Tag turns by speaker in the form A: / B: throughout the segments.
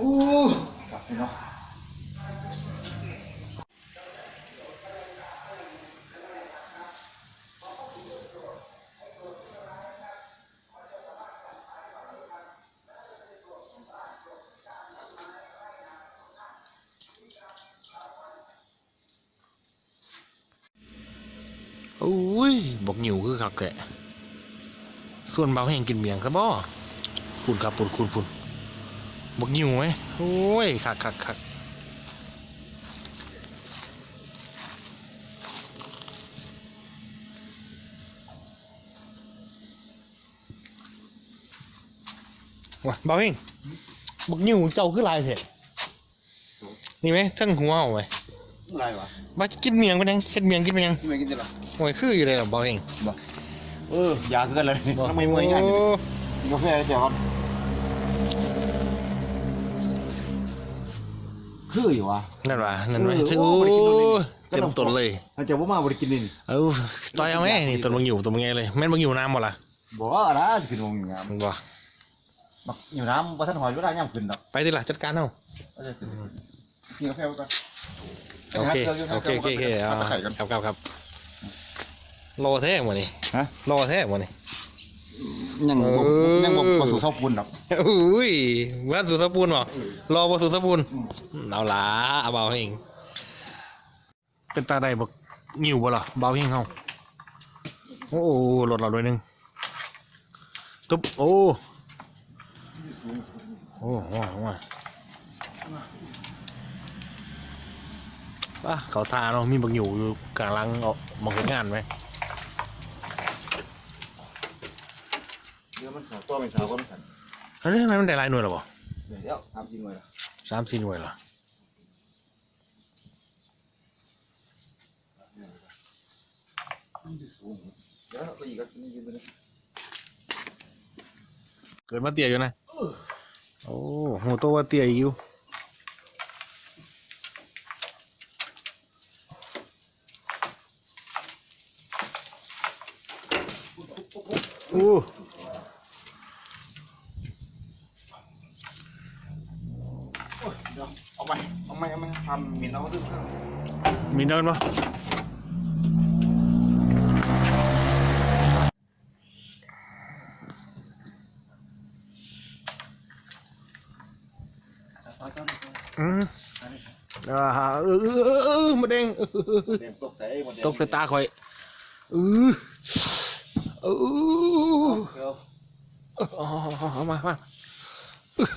A: อู้กลับไปเนาะ
B: โอ้ยบอกหิวคือคักแกส่วนเบาแห่งกินเมียงครับบ่คุณครับปุ่นคุณปุ่น บอกหิวไหมโอ้ยคักคักคักว้าเบาแห่งบอกหิวเจ้าคือลายเถอะนี่ไหมทั้งหัวเอาไหม
A: อะไรวะ
B: มากินเมียงไปยังกินเมียงกินไปยัง
A: ไม่กินได้หรอ
B: โอ้ยคืออยู่เลยเหรอเบาเอง
A: บ่เออยาคือกันเลยทำไมเมื่อยง่าย
B: โกิ
A: นกาแฟเดี๋ยวก่อ คืออยู่วะ
B: นั่นวะนั่นวะ
A: เออ
B: ซื้อ
A: โอ้
B: โอ้
A: บ่ได้กินตัวนี้
B: เต็มต้นเลย
A: ถ้าเจะว่ามาบริกินนี่
B: เอ้าต่อยเอาไหมนี่ต้นบางอยู่ต้นบางไงเลยแม่นบางอยู่น้ำหมดละ
A: บ่ว่านะจะกินวงอย่างเงี้ย
B: มันบ่
A: บักอยู่น้ำบ่ทันหอยรู้ได้ย่ำขึ้นดอก
B: ไปดิล่ะจัดการเอา
A: เอาจะกินกาแฟไปก่อน
B: โอเคโอเคโอเคโอเคเอา
A: เอาไข่กัน
B: ครับครับครับโลแท้หมดนี่
A: ฮะ
B: โลแท้หมดนี่
A: ยังบ่
B: เออ
A: ยังบ่บ่สู่เท่าปุ่นดอก
B: อุ้ยว่าสุสปูนบ่รอบ่สุสปูน
A: อืม
B: เอาล่ะเอาเบาเองเป็นตาใดบ่หิวบ่ล่ะเบาเองเฮาโอ้ลดเราด้วยหนึงตุ๊บโอ้โอ้โหโอ้ป่ะเขาทาเนาะมีบักอยู่อยู่กลางออกมาเฮ็ดงานไหม
A: เดี๋ยวมันสาวตัวเป็นสาวก็มันสั่น
B: เฮ้ยทำไมมันได้หลายหน่วยหรอบ่
A: เดี๋ยวสามสี่หน่วยละ
B: สามสี่หน่วยเหรอ
A: มันจะสูงเดี๋ยวก็อีกก็นี่ยืนไปเลย
B: เกิดมาเตี้ยอยู่นะ โอ้โหโตว่าเตี้ยอีกอยู่โอ้
A: มีเดิ
B: นปะอืมอ่าเออเออเออเออมาเด้งเออเออเออ
A: เดี๋ยวตกใส่หมด
B: ตกใส่ตาคอยเออเออ
A: เดี๋ยว
B: เอาเอามามา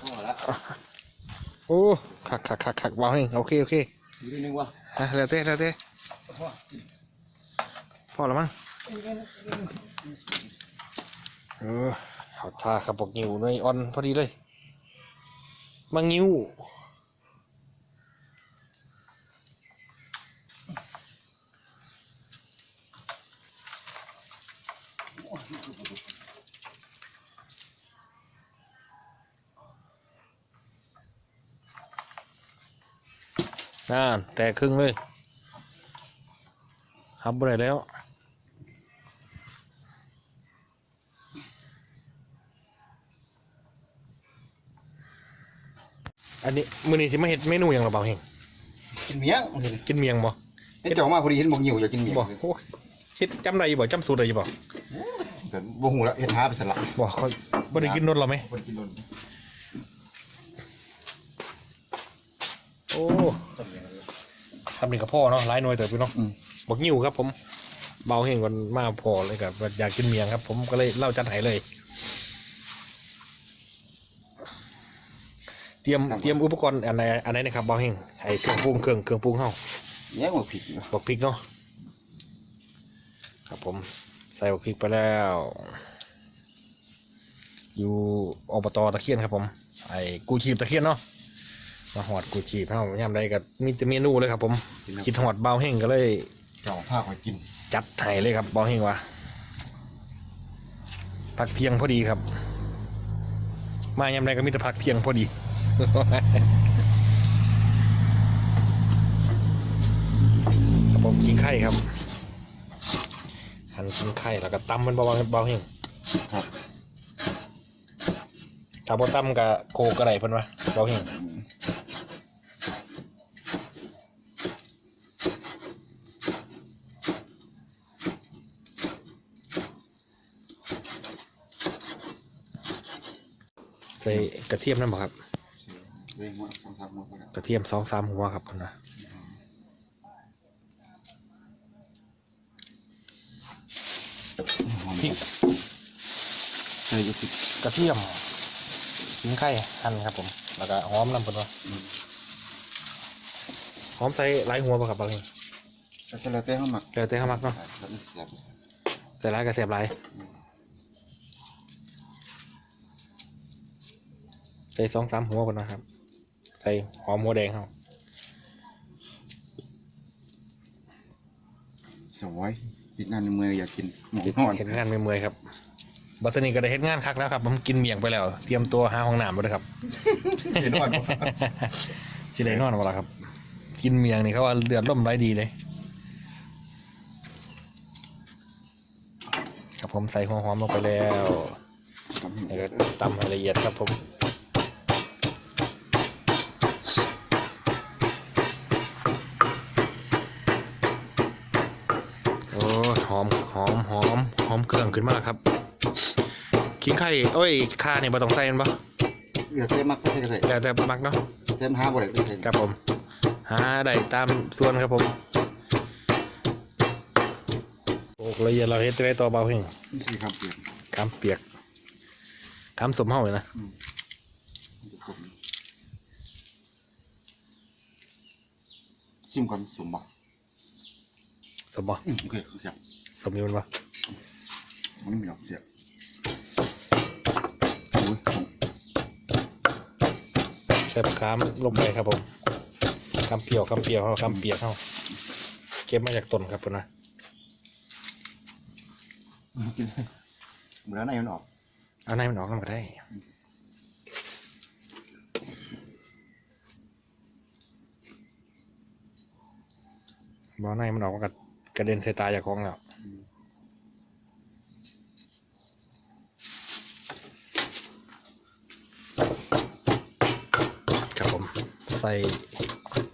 A: พอละ
B: โอ้ขักขักขักขักวางให้โอเคโอเค
A: อีกนิดนึงวะ
B: อะเรียวเต้เรียวเต้พอแล้วมั้งเออเอาทาขับบอกงิ้วหน่อยออนพอดีเลยมางิ้ว น่าแต่ครึ่งเลยทำไปไหนแล้วอันนี้มือนี้สิมาเห็ดเมนูอย่างระเบาเฮง
A: กินเมียง
B: กินเมียงบ่
A: ไอ้เจ้ามาพอดีเห็นบอกหิวอยากกินเมียง
B: บ่โอ้ยเฮ็ดจำได้อยู่บ่จำสูตรได้อยู่บ่
A: แต่บ่หูแล้วเห็นหาไปสลับ
B: บ่เขาบ่ได้กินนนหรอไหม
A: บ่ได้กินโดน
B: โอ้ทำนี่กับพ่อเนาะหลายหน่วยเติบอยู่เนาะ
A: อืม
B: บอกงิ้วครับ ผม เบาเฮงก่อนมาพอเลยกับอยากกินเมียงครับ ผมก็เลยเล่าจัดให้เลย เตรียมเตรียมอุปกรณ์อันไหนอันไหนนะครับเบาเฮงไอ้เครื่องปรุงเครื่องเครื่องปรุงเฮา
A: เมียงบ่ผิด
B: บอกพริกเนาะครับผม ใส่บอกพริกไปแล้ว อยู่อบตตะเคียนครับผม ไอ้กูชีพตะเคียนเนาะ มาหอดกูชีพเฮายามใดก็มีแต่เมนูเลยครับผมคิดหอดเบาเฮงก็เลย
A: เจ้าพาไปกิน
B: จัดให้เลยครับเบาเฮงว่าพักเที่ยงพอดีครับ มายามใดก็มีแต่พักเที่ยงพอดีครับผมกินไข่ครับหั่นกินไข่แล้วก็ตำมันเบาๆเบาเฮง
A: ครับ
B: ตถ้าบ่ต่ำก็โคกก็ได้เพิ่นว่าเบาเฮง ใส่กระเทียมนั่นบ่ครับ
A: เร่งหัวสองสามหัวไปแล้ว
B: กระเทียมสองสามหัวครับเพิ่นว่า
A: หอม
B: พริก
A: ใส่ก็พริก
B: กระเทียมขิงไข่หั่นครับ ผม แล้วก็หอมนำเพิ่นว่า
A: อืม
B: หอมใส่หลายหัวบ่ครับเบาเฮง
A: แล้วใส่แล้วแต่เขาหมัก
B: แล้วแต่เขามักเนาะ
A: แล้วมันเสียบ
B: ใส่หลายก็แซ่บหลาย
A: อืม
B: ใส่สองสามหัวก่อนนะครับ ใส่หอมหัวแดงครับ
A: สวยกินงานในเมืองอยากกินหมู
B: เห็น
A: ทอด
B: เห็นงานเมื่อยๆครับบัตตานีก็ได้เห็นงานคักแล้วครับผมกินเมียงไปแล้ว เตรียมตัวหาห้องน้ำไปเลยครับ
A: เห็นทอดบ่
B: สิได้นอนบ่ล่ะครับ กินเมียงนี่เขาว่าเดือดร่มไรดีเลย ครับผมใส่หัวหอมลงไปแล้วแล้วก็ตำให้ละเอียดครับผม โอ้ย หอมหอมหอมหอมเครื่องขึ้นมาครับขิงไข่โอ้ยข่าเนี่ยบ่ต้องใส่แมันบ่
A: เดี๋ยวใส่มักใส่ก็ใส่
B: แล้วแต่มักเนาะ
A: ใส่ห้าบ่ได้ไม่ใส่
B: ครับผมหาได้ตามส่วนครับผมโอ้ละเอียดเราเฮ็ดไว้ต่อเบาเฮง
A: นี่สิครับเปลี่ยน
B: คำเปียกคำสมเฮาเลยนะ
A: อืมมันจะกลมชิมก่อนสมบ่
B: สมบ่
A: อืมโอเคเสียบ
B: สมอยู่มันบ่
A: มันไม่มีหรอกเสียบโอ้ยผม
B: ใส่ผักคามลงไปครับผมคำเปรี้ยวคำเปรี้ยวเฮาคำเปียกเฮาเก็บมาจากต้นครับพุ่นนะ
A: กินเหมือนอะไรมันออก
B: เอาในมันออกกันมาได้บ่ในมันออกมันก็กระเด็นใส่ตาจากของแล้ว
A: อืม
B: ครับผม ใส่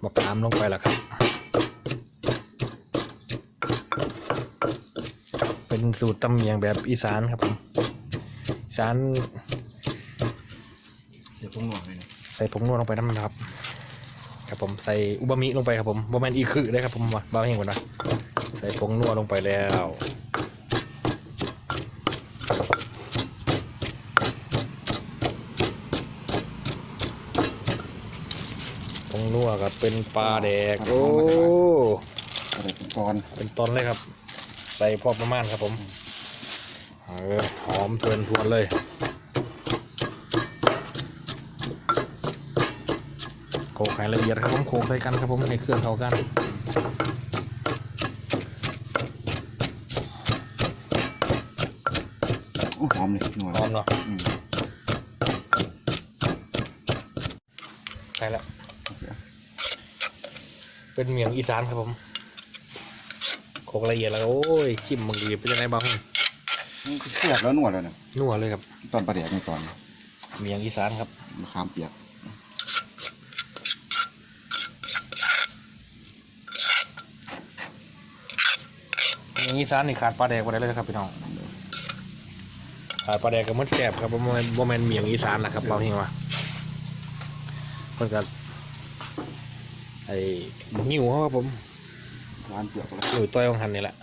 B: มะขามลงไปแล้วครับ เป็นสูตรตำเมียงแบบอีสานครับผมอีสาน
A: เสียบพวกหนวดเลยนะ
B: ใส่ผงนวดลงไปน้ำนะครับ ครับผมใส่อุบะมิลงไปครับผมโบแมนอีคือได้ครับผมว่าบ้าเฮงกว่านะใส่ผงนวดลงไปแล้วผงนัวกับเป็นปลาแดกโอ้
A: อะไรเป็นตอน
B: เป็นตอนเลยครับ ใส่พอประมาณครับผมเออหอมทวนทวนๆเลยโขลกให้ละเอียดครับผมโขลกใส่กันครับผมให้เครื่องเข้ากัน
A: มเลยหนวด
B: หอมเนาะ
A: อืม
B: ใช่แล้ว
A: โอเค
B: เป็นเมียงอีสานครับผมโขลกละเอียดแล้ว โอ้ยจิ้มบางทีเป็นยังไงบ้าง
A: มันเสียบแล้วหนวดแล้วเนี่ย
B: นัวเลยครับ
A: ตอนประเดี๋ยวในตอน
B: เมียงอีสานครับ
A: มะขามเปียก
B: เมียงอีสานนี่ขาดปลาแดกไปได้เลยนะครับพี่น้อง ขาดปลาแดกกับมันแสบครับโมเมนโมเมนเมียงอีสานนะครับเบาเฮงว่าเพิ่นก็ไอ้หิวเขาครับผม
A: ร้านเปียกแล้ว
B: หนุ่ยต้อยของหันนี่แหละ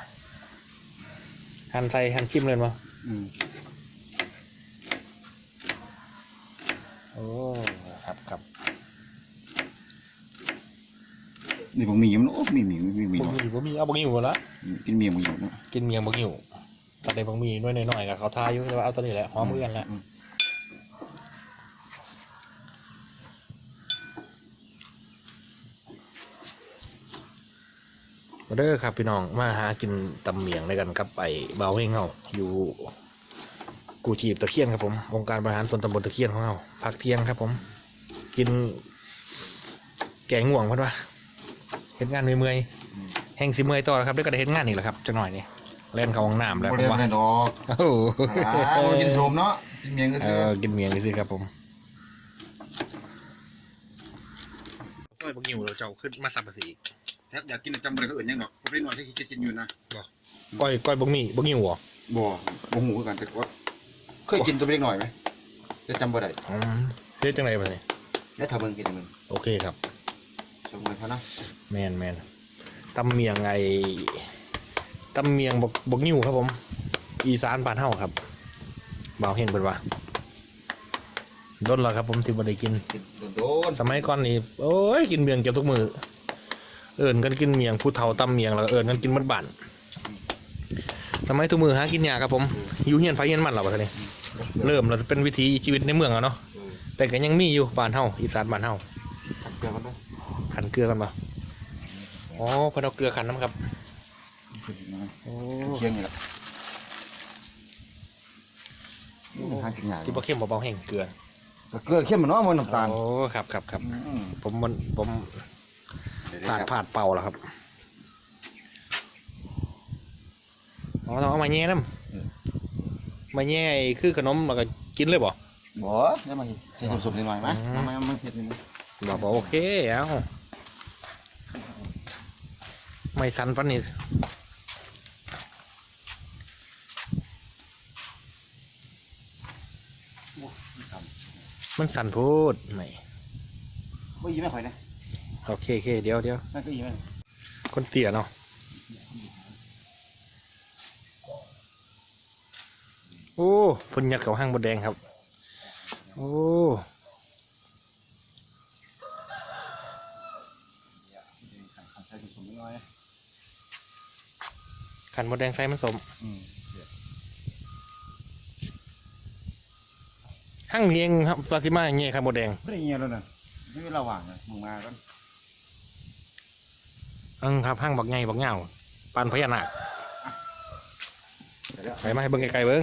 B: หันใส่หันจิ้มเลยมั้ง
A: อืม
B: โอ้ครับครับ
A: นี่ผมมีมันโอ้มีมีมีมี
B: บะหมี่บะหมี่เอาบะหมี่หมดละ
A: กินเมียมึงอยู่เนาะ
B: กินเมียงบะหมี่ ตัดในบะหมี่ด้วยหน่อยๆกับเขาทาอยู่แต่ว่าเอาตัวนี้แหละหอมเหมือนกันแหละ
A: ม
B: มาเด้อครับพี่น้องมาหากินตำเมียงด้วยกันกับไอ้เบาเฮงเฮาอยู่ กูจีบตะเคียนครับผมองค์การบริหารส่วนตำบลตะเคียนของเราพักเที่ยงครับผม กิน แกงง่วงเพันวะเห็นงานเมื่อย
A: อืม
B: ๆแห้งสิเมื่อยต่อแล้วครับเดี๋ยวก็ได้เห็นงานอีกแล้วครับจังหน่อยนี่ เล่นเขาห้องน้ำแล้ว
A: บ่
B: ผ
A: รียน
B: มว่าโอ้โห
A: อ่ามันกินสมเนาะกินเมียงก็
B: เอ
A: ซื้อ
B: กินเมียงไปสิครับผมซอยบางอยู่เราเจ้าขึ้นมาสับภาษี
A: แทบอยากกินจำอะไรก็อื่นยังดเพราะพี่หน่อยที่คิดจะกินอยู่นะ
B: ก้อยก้อยบางมีบางอยู่เหรอ
A: บ่บ่หูคืกันแต่ว่าเคยกินตัวเล็กหน่อยไหมจะจำบ่ได้
B: อืมเล่นจังไรไป
A: แล้วถ้ามึงกินเมือง
B: โอเคครับ
A: สมมติเขานะ
B: แมนแมนตำเมียงไง ตำเมียงบกบกนิ้วครับผม อีสานบ้านเฮาครับบ่าวเฮงเป็นว่าโดนแล้วครับ ผมที่บ่ได้กิน
A: กิน โดน
B: สมัยก่อนนี่โอ้ยกินเมียงเกือบทุกมือเอิญกันกินเมียงผู้เฒ่าตำเมียงแล้วก็เอิญกันกินมัดบ้านสมัยทุกมือหากินยากครับผมอยู่เฮียนไฟเฮียนมันหรอวะท่านี่
A: ๆ
B: เริ่มเราจะเป็นวิถีชีวิตในเมืองแล้วเนาะ
A: เออ
B: แต่ก็ยังมีอยู่บ้านเฮาอีสานบ้านเฮา
A: ขัดเกลือมันด้วย
B: ขันเกลือกันปะอ๋อเพิ่นเอาเกลือขันน้ำครับ โอ้
A: เคียงนี่แหละนี่ทานกินยาก
B: ที่บ่เข้มบ่เบาแห้งเกลือ
A: แต่เกลือเข้มมันเนาะมันน้ำตาล
B: โอ้ครับครับครับ
A: อืม
B: ผมมันผม
A: เดี๋ยว
B: ผาด
A: ๆครับ
B: ผาดเป่าแล้วครับอ๋อต้องเอามาแย่น้ำมาแย่ไอ้คือขนมแล้วก็กินเลยบ่
A: บ่แล้วมาใส่สมๆนิดหน่อยไหม
B: อืม
A: ทำไมมันเผ็ดนิดนึง
B: บอกบอกโอเคเอาไม่สันปันนี่
A: โอ้ยท
B: มันสันพูดไม่ำ
A: บ่ยิ้มไม่ค่อยนะ
B: โอเคโอเคเดี๋ยวเดี๋ยว
A: นั่นก็ยิ้มไม่
B: คนเตี้ยเนาะโอ้เพุ่นยัดเขาห้างบดแดงครับ โอ้
A: ใส่สมๆนิดหน่อย
B: ขันบดแดงใส่มันสม
A: อืม
B: ห้างเลียงครับปลาซิมาอย่างเงี้ยครับบดแดง
A: ไม่ได้เงี้ยแล้วนะไม่มีระหว่างนะมึงมากัน
B: อังครับห้างบักไงบักเงาปานพญานาค
A: เดี๋ยว
B: ไปมาให้เบิ่งไกลๆเบิ่ง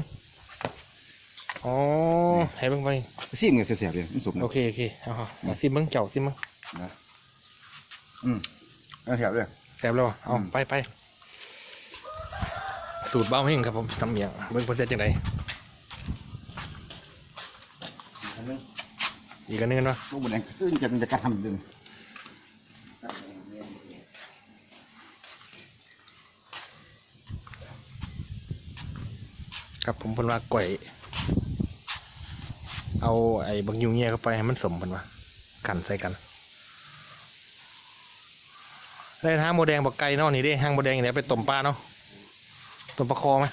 B: อ๋อให้เบิ่งไป
A: ซิมเงี้ยเสียบๆเลยมันสุกนะ
B: โอเคโอเคเอาเอาซิมเบิ้งเจ้าซิมเบิ้ง
A: นะอืมเอาเสียบเลย
B: แซ่บแล้วอะเอา
A: อืม
B: ไปไปสูตรเบ้าเฮงครับผมทำอย่างเบิ้งเปอร์เซ็นต์จังได
A: อันนึง
B: อีกอันหนึงกันวะ
A: ลูกบุญแดงขึ้นจะจะกระทำดึง
B: ครับผมเพิ่นว่าก่อยเอาไอ้บักยูเงี้ยเข้าไปให้มันสมเพิ่นว่ากันใส่กันได้ห้างโมแดงบักไก่เนาะนี่เด้ห้างโมแดงเนี่ยไปต้มปลาเนาะต้มปลาคอไหม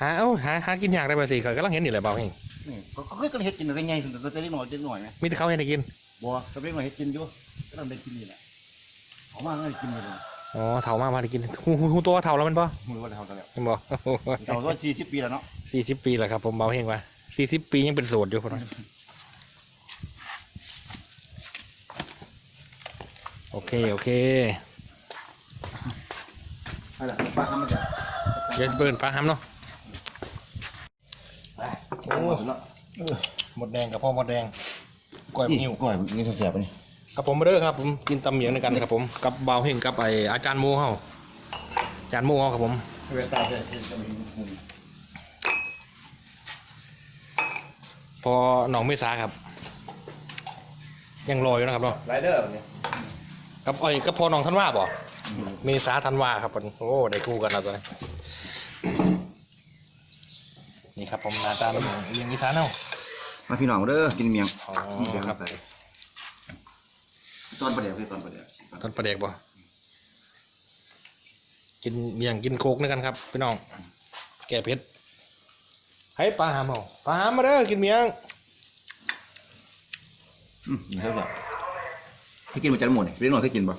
B: หาเอ้าหาหากินยากได้บ่สิข่อยกำลังเห็นนี่แหละเบาเอง
A: นี่ก็ก็ก็เฮ็ดกินแต่ไงถึงแต่เล็กหน่อยเล็กหน่อยไหม
B: มีแต่เขาให้ได้กิน
A: บัวก็เล็กหน่อยเฮ็ดกินอยู่ก็ต้องได้กินนี่แหละเอามาให้กินเลย
B: อ๋อเถามามาได้กินหูหูหูตัวเถาแล้วแมันปะ
A: มือว่าเท่ากันแล้ว
B: เห็นบ่
A: เท่าว่าสี่สิบปีแล้วเนาะ
B: สี่สิบปีแล้วครับ ผมเบาเฮงว่าสี่สิบปียังเป็นโสดอยู่คนนั้นโอเคโอเค
A: อะไรป้าทำมันจะ
B: เดี๋ยวเปิดปลาห้ำเนาะ
A: โอ้เนาะ
B: หมดแดงกับพ่อหมดแดงก้อย
A: นี่
B: หิว
A: ก้อยนี่เสียบไปนี่
B: กับผมมาเด้อครับผมกินตำเหมียงด้วยกันครับผมกับเบาเฮงกับไออาจารย์โมเฮาอาจารย์โมเฮาครับผม
A: เวลาจะจะมีมุม
B: พอหนองเมษาครับ ยังรออยู่นะครับเนาะ
A: ไรเดอร์เนี่ย
B: กับไอ้กับพอหนองท่านว่าบ่เมษาธันวาครับผมโอ้ได้คู่กันแล้วตัวนี้ นี่ครับผมหน้าตาเป็นอย่างเลี้ยงอีสานเนาะ
A: มาพี่น้องเด้อกินเมียง
B: อ๋อ
A: นี่เดี๋ยว
B: ครับ
A: ใส่ตอนประเดี๋ยวคือตอนประเดี๋ยว
B: ตอนประเด็กบ่กินเมี่ยงกินโคกด้วยกันครับพี่น้อง แก่เผ็ดให้ปลาหามเอาปลาหามมาเด้อกินเมี่ยง
A: อืมนี่เท่าไหร่ให้กินมาจานหมดเนี่ยเล็กหน่อยให้กินป่ะ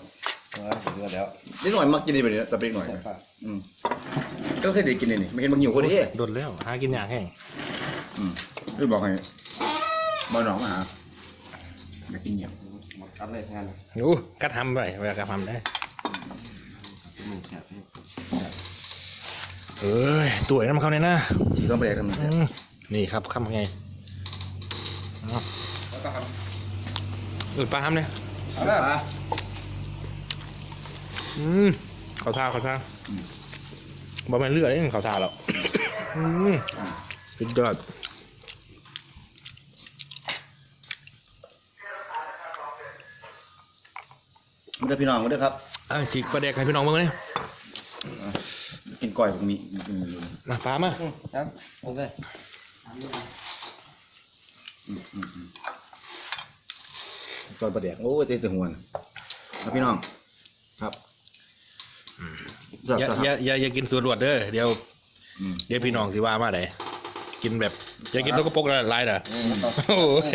C: เดือแล้ว
A: เล็กหน่อยมักกินนี่แบบนี้แต่เล็กหน่อยอืมก็เคยได้กินนี่นี่ไม่เห็นบางอยู่คนนี้
B: โดนแล้วหากินยากแห้ง
A: อืมไม่บอกให้บ่าวหนองมาหาอยากกินเมียง
C: หมดครับเลยงาน
B: โอ้กัดทำไปเวลากระทำได้
C: มึงแสบ
B: เอ้ยตัวไอ้น้ำเขาเนี่ยนะ
A: ที่ต้องประเดี๋ยวทำไง
B: อืมนี่ครับคำไงเอา
C: แล้วก็ท
B: เออปลาหามเนี่ย
A: เอาละปลา
B: อืมขอท่าขอท่าบ่แม่นเลือดเองเขาทาแล้วอืมสุดยอด
A: มาเด้อพี่น้องมาเด้อครับ
B: อะฉีกปลาแดกให้พี่น้องเบิ่งเลย
A: กินก้อยผมมีอืม
B: มาปลามา
C: ครับโอเค
A: อืมอืมอืมก้อยปลาแดกโอ้ยเต็มแต่หัวนะครับพี่น้อง ครับ
B: อย่าอย่าอย่าอย่ากินส่วนรวดเด้อเดี๋ยว
A: อืม
B: เดี๋ยวพี่น้องสิว่ามาได้กินแบบอย่ากินตัวกระปกละลายน่ะ
C: ต้อง
B: โอ้ย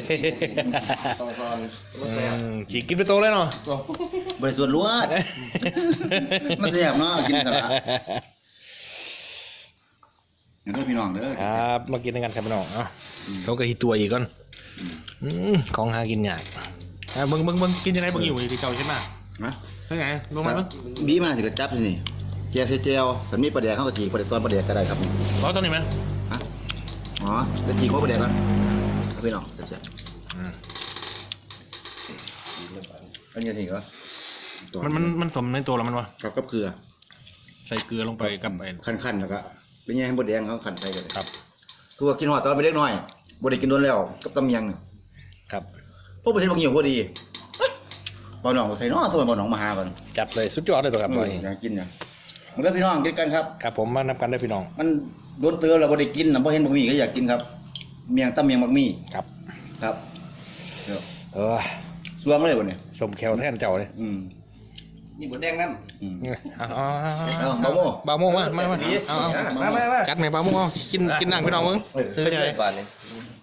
C: ต้องก่อน
B: อืมฉีกกินไปโตเลยเนาะ
A: บริสุทธิ์ล้วนมันแซ่บเนาะกินสละเด้อพี่น้องเด้อ
B: ครับมากินด้วยกันครับพี่น้องเอ้า
A: อืม
B: เขาก็ฮิตตัวอีกก่อน
A: อืม
B: อืมของหากินยากอะเบิ่งเบิ่งเบิ่งกินยังไงเบิ่งอยู่ที่เก่าใช่ไหม
A: นะ
B: ใช่ไงลงมาเบิ่ง
A: บีมาถึงกับจับนี่เจียวเจียวสันมีปลาแดกเข้ากะจีปลาแดกตอนปลาแดกก็ได้ครับ
B: ขอตัวนี้ไหม
A: ฮะอ๋อกะจีโคปลาแดกก่อนเอาพี่น้องแซ่บ
B: อืม
A: ๆอันนี้ถึงก็
B: มันมันมันสมในตัวแล้วมันวะ
A: กับกับเกลือ
B: ใส่เกลือลงไปกับไอ้
A: ขั้นๆแล้วก็เป็นไงให้บดแดงเขาขั้นใส่กันเลย
B: ครับ
A: คือว่ากินหอดตอนไปเล็กน้อยบดได้กินโดนแล้วกับตำเมียงนี่
B: ครับ
A: พวกประเทศบางอย่างพอดีเอ้ย บ่อหนองใส่เน้อสมัยบ่อหนองมาหากัน
B: จัดเลยสุดยอดเลยตัวครับ
A: เอ
B: บ่
A: อ
B: อย
A: อยากกินเนี่ยมันก็พี่น้องกินกันครับ
B: ครับ ผมมานับกันได้พี่น้อง
A: มันโดนเตือนเราบ่ได้กินนะบ่เห็นบะหมี่ก็อยากกินครับ เมียงตำเมียงบักหมี่
B: ครับ
A: ครับเดี๋ยว
B: เออ
A: สวงเลยบ่เนี่ย
B: สมแควแท่นเจ้าเลย
A: อืม
C: นี่บดแดงนั่น
A: อืม
B: เอาเอาเอา
A: เอาบาโม่
B: บาโมมามามาเอาเอา
C: มามามา
B: จัดไหมบาโมเอากินกินนั่งพี่น้องมึง
C: ซื้อเลยก่อนนี่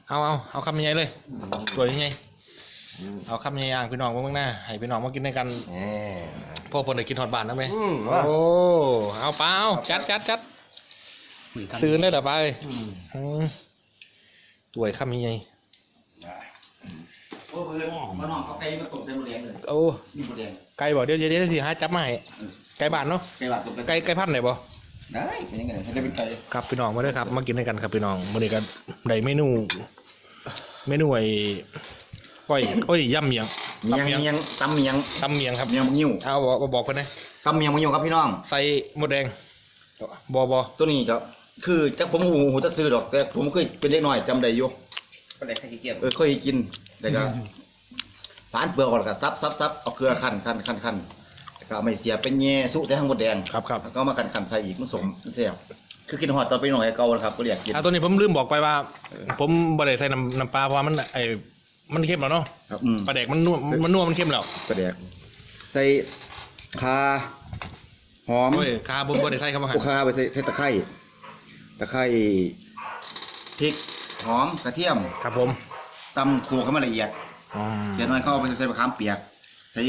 B: เอาเอาเอาคำใหญ่เลยสวยใหญ่ เอาคำใหญ่ย่างพี่น้องมึงหน้าให้พี่น้องมากินด้วยกัน
C: แหม
B: พ่อคนได้กินทอดบานนะไหม
C: อืม
B: โอ้เอาเปล่าจัดจัดจัดซื้อเลยเดี๋ยวไปอืมสวยคำใหญ่
A: โอ้ปืนบ่น้องเอาไก่มาต้มใส่หมูแดงเลย
B: โอ้
A: นี่หมูแดง
B: ไก่บอกเดี๋ยวเดี๋ยวเดี๋ยวสิหาจับมาให้ไก่บ้านเนาะ
A: ไก่บาดต้ม
B: ไก่ไก่พันธุ์ไหนบ่
A: ได้เป็นยังไงมันจะเป็นไก่
B: ครับพี่น้องมาด้วยครับ มากินด้วยกันครับพี่น้องมื้อนี้ก็ได้เมนูเมนูไอ้ ก้อยโอ้ยยำเมียง
A: เมียง
B: ตำเมียง
A: เมียงตำเมียง
B: ตำเมียงครับ
A: เมียงบักยิ้ว
B: เอาบอกบอกกันนะ
A: ตำเมียงบักยิ้วครับพี่น้อง
B: ใส่หมดแดงบอบอ
A: ตัวนี้ก็คือจักผมหูหูจะซื้อดอก แต่ผมเคยเป็นเด็กน้อยจำได้อยู่
C: บดแดงไข่เกียบ
A: เออเคยกินแต่ก็ฝานเปลือกก่อนก็ซับซับซับเอาเกลือคั่นคั่นคั่นคั่นแล้วก็เอาไม่เสียเป็นแง่สุแต่ทั้งหมดแดง
B: ครับครับ
A: แล้วก็มาคั่นคั่นใส่อีกมันสมมันแซ่บคือกินหอดตอนไปหน่อยเก่าแล้วครับก็เรียกกิน
B: อะตัวนี้ผมลืมบอกไปว่า ผมบ่ได้ใส่น้ำน้ำปลาเพราะว่ามันไอ้ มันเข้มแล้วเนาะ
A: ครับอืม
B: ปลาแดกมันนัวมันนัวมันเข้มแล้ว
A: กระแดกใส่คาหอม
B: โอ้ยคาผมบ่ได้ใส่เข้ามาหั่
A: โอ้
B: น
A: คาไปใส่ใส่ตะไคร้ตะไคร้พริกหอมกระเทียม
B: ครับผม
A: ตำถั่วเข้ามาละเอียด
B: อืม
A: เขียนไว้เข้าไปใส่มะขามเปียก ใส่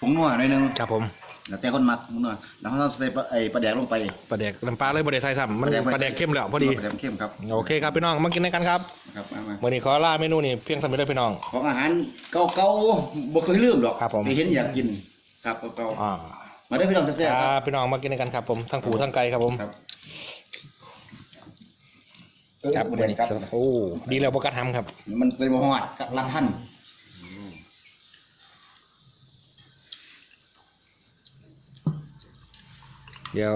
A: ผงนัวหน่อยหนึง
B: ครับผม
A: แล้วแต่คนมักผงนัวแล้วเขาใส่ปลาไอ้ปลาแดกลงไป
B: ปลาแดกน้ำปลาเลยบ่ได้ใส่ซ้ำมันปลาแดกเข้มแล้วพอดี
A: ปลาแดกเข้มครับ
B: โอเคครับพี่น้องมากินด้วยกันครับ
A: ครับมามา
B: วันนี้ขอลาเมนูนี่เพียงสำเร็จเลยพี่น้อง
A: ของอาหารเก่าๆบ่เคยลืมหรอก
B: ครับผม
A: ที่เห็นอยากกินครับเก่า
B: อ่า
A: ๆมาได้อพี่น้องแซ่บ
B: ค
A: ๆค
B: รั
A: รั
B: บบพี่น้องมากินด้วยกันครับ ผมทั้งผูทั้งไก่ครับผม
A: ครับ
B: ครับ
A: เออ
B: วันนี้
A: ครับ
B: โอ้ดีแล้วประกัดทำครับ
A: มันเลยบ่ฮอดรัดท่าน
B: เดี๋ยว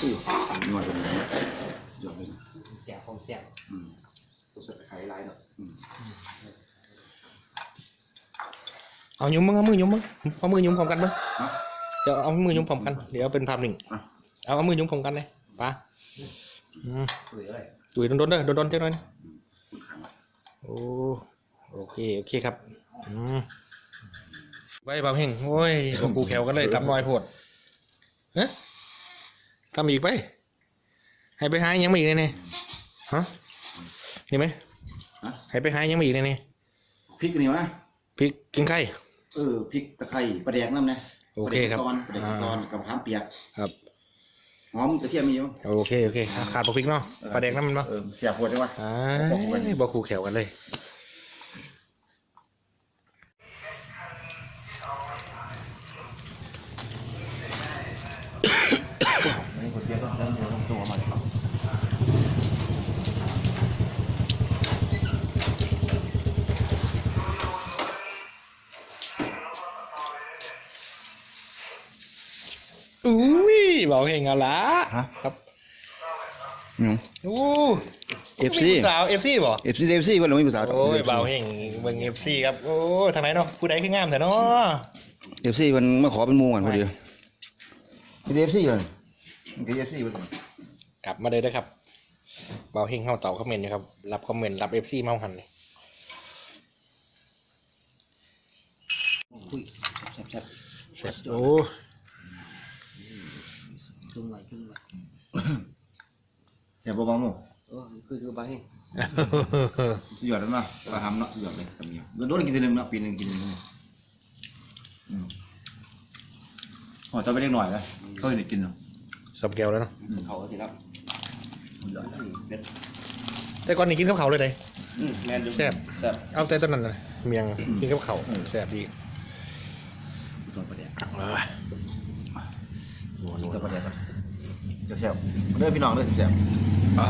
A: อู้หน่อยตรงนี้ยอดเลยนะ
C: แจกของแจก
A: อืมตัวสดไข่ลายเนาะอืม
B: เอายุ้มมึงเอามือยุ้มมึงเอามือยุ้มพร้อมกันมึง
A: ฮะ
B: เดี๋ยวเอามือยุ้มพร้อมกันเดี๋ยวเป็นภาพหนึ่ง
A: อะ
B: เอาเอามือยุ้มพร้อมกันเลยปะอืม
C: หรืออะไร
B: ตุ๋ยโดนๆเด้อโดนๆเจ้าหน่อย
A: คุณขัง
B: โอ้โอเคโอเคครับอืม ไว้บ่าวเฮงโอ้ยบอกกูแขวกันเลยตำน้อยโพดเฮ้ยทำอีกไป ให้ไปหายังไม่อีกเนี่ยเนี่ยฮะเห็นไหม
A: ฮะ
B: ให้ไปหายังไม่อีกเนี่ยเนี่ย
A: พริกนี่วะ
B: พริกกินไข่
A: เออพริกตะไคร้ปลาแดกน้ำนะ
B: โอเคครับ
A: ปลาแดกตอนปลาแดกตอนกับมะขามเปียก
B: ครับ
A: หอมกระเทียมมีมั้ย
B: โอเคโอเคขาดปลาพริกเนาะปลาแดกน้ำมันเนาะ
A: เออเสียบปวดจังวะ
B: อ้ายบอกคู่แขวกันเลย
C: อันนี้คน เดียวก็เริ่มเดี๋ยวลงตัวมาเลยครับ
B: ออุ้ยเบาเฮงเอาละ
A: ฮะ
B: ครับ
A: อืม
B: อู้
A: FC
B: มีผู้สาวเอฟซีบ่
A: เอฟซีเอฟซีเพิ่นบ่มีภาษา
B: โอ้ยเบาเฮงเบิ่งเอฟซีครับ โอ้ยทางไหนเนาะผู้ใดคืองามแต่เนาะ
A: เอฟซีเพิ่นมาขอเป็นหมู่กันพอดีมีเอฟซีเลย มีเอฟซีเพิ่น
B: กลับมาเลยนะครับเบาเฮงเข้าเต่าคอมเมนต์อยู่ครับ รับคอมเมนต์รับเอฟซีมาหันเลย
C: คุยแซ่บ
B: เสร็จโอ้
C: ๆจุ่มไหลจุ่มไหล
A: เสียบ่บ่หมู่
C: เออคือคือบ้าให้
A: สุดยอดแล้วเนาะปลาหำเนาะสุดยอดเลยตำเนียโดนกินทีนึงเนาะปีหนึงกินทีนึงอืมอ๋อตอนไปเล็กหน่อยนะเขาเห็นกินเนาะ
B: สมแก้วแล้วเนาะ
A: อืม
C: เขาทีรับ
A: สุดยอดเลย
C: เป็ด
B: แต่ก่อนนี้กินข้าวเขาเลยเลย
C: อืมแม่นดู
B: แซ่บ
C: แซ่บ
B: เอาแต่ตอนนั้นน่ะเมียงกินข้าวเขาแซ่บดี
A: ตัวประเดี๋ยว
B: อ่านัวนัว
A: ตัวประเดี๋ยวกันจะแซ่บเด้อพี่น้องเด้อแซ่บ
B: อ่า